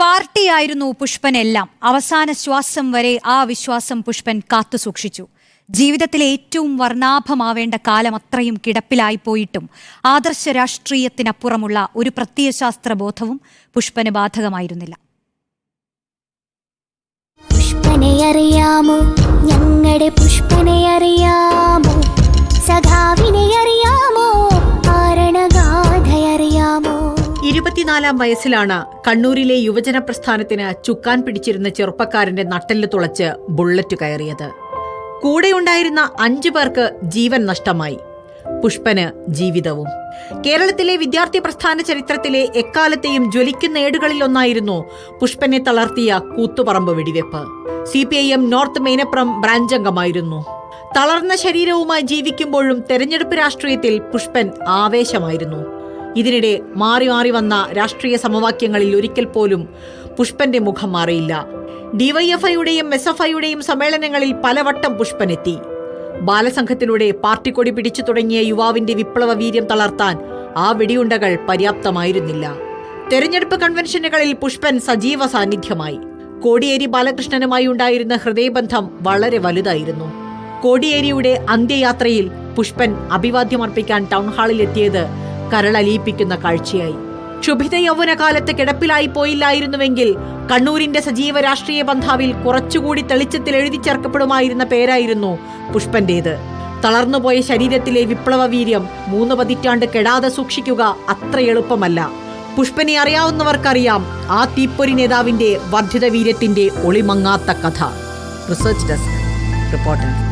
പാർട്ടിയായിരുന്നു പുഷ്പൻ എല്ലാം അവസാന ശ്വാസം വരെ ആ വിശ്വാസം പുഷ്പൻ കാത്തു സൂക്ഷിച്ചു. ജീവിതത്തിലെ ഏറ്റവും വർണാഭമാവേണ്ട കാലം അത്രയും കിടപ്പിലായി പോയിട്ടും ആദർശ രാഷ്ട്രീയത്തിനപ്പുറമുള്ള ഒരു പ്രത്യയശാസ്ത്ര ബോധവും പുഷ്പന് ബാധകമായിരുന്നില്ല. പുഷ്പനെ അറിയാമോ? ഞങ്ങളുടെ പുഷ്പനെ അറിയാമോ ഇരുപത്തിനാലാം വയസ്സിലാണ് കണ്ണൂരിലെ യുവജന പ്രസ്ഥാനത്തിന് ചുക്കാൻ പിടിച്ചിരുന്ന ചെറുപ്പക്കാരന്റെ നട്ടെല്ല് തുളച്ച് ബുള്ളറ്റ് കയറിയത്. കൂടെയുണ്ടായിരുന്ന അഞ്ചു പേർക്ക് ജീവൻ നഷ്ടമായി. പുഷ്പന് ജീവിതവും. കേരളത്തിലെ വിദ്യാർത്ഥി പ്രസ്ഥാന ചരിത്രത്തിലെ എക്കാലത്തെയും ജ്വലിക്കുന്ന ഏടുകളിലൊന്നായിരുന്നു പുഷ്പനെ തളർത്തിയ കൂത്തുപറമ്പ് വെടിവെപ്പ്. C P I M north Menapram branch അംഗമായിരുന്നു തളർന്ന ശരീരവുമായി ജീവിക്കുമ്പോഴും തെരഞ്ഞെടുപ്പ് രാഷ്ട്രീയത്തിൽ പുഷ്പൻ ആവേശമായിരുന്നു. ഇതിനിടെ മാറി മാറി വന്ന രാഷ്ട്രീയ സമവാക്യങ്ങളിൽ ഒരിക്കൽ പോലും പുഷ്പന്റെ മുഖം മാറിയില്ല. ഡിവൈഎഫ്ഐയുടെയും എസ് എഫ് ഐയുടെയും സമ്മേളനങ്ങളിൽ പലവട്ടം പുഷ്പനെത്തി. ബാലസംഘത്തിലൂടെ പാർട്ടി കൊടി പിടിച്ചു തുടങ്ങിയ യുവാവിന്റെ വിപ്ലവ വീര്യം തളർത്താൻ ആ വെടിയുണ്ടകൾ പര്യാപ്തമായിരുന്നില്ല. തെരഞ്ഞെടുപ്പ് കൺവെൻഷനുകളിൽ പുഷ്പൻ സജീവ സാന്നിധ്യമായി. കോടിയേരി ബാലകൃഷ്ണനുമായി ഉണ്ടായിരുന്ന ഹൃദയബന്ധം വളരെ വലുതായിരുന്നു. കോടിയേരിയുടെ അന്ത്യയാത്രയിൽ പുഷ്പൻ അഭിവാദ്യമർപ്പിക്കാൻ ടൗൺഹാളിൽ ഹാളിലെത്തിയത് കരളലിയിപ്പിക്കുന്ന കാഴ്ചയായി. ക്ഷുഭിത യൗവനകാലത്ത് കിടപ്പിലായി പോയില്ലായിരുന്നുവെങ്കിൽ കണ്ണൂരിന്റെ സജീവ രാഷ്ട്രീയ ബന്ധാവിൽ കുറച്ചുകൂടി തെളിച്ചത്തിൽ എഴുതി ചേർക്കപ്പെടുമായിരുന്ന പേരായിരുന്നു പുഷ്പന്റേത്. തളർന്നുപോയ ശരീരത്തിലെ വിപ്ലവ വീര്യം മൂന്ന് പതിറ്റാണ്ട് കെടാതെ സൂക്ഷിക്കുക അത്ര എളുപ്പമല്ല. പുഷ്പനെ അറിയാവുന്നവർക്കറിയാം ആ തീപ്പൊരി നേതാവിന്റെ വർദ്ധിത വീര്യത്തിന്റെ ഒളിമങ്ങാത്ത കഥ. Research desk reporter.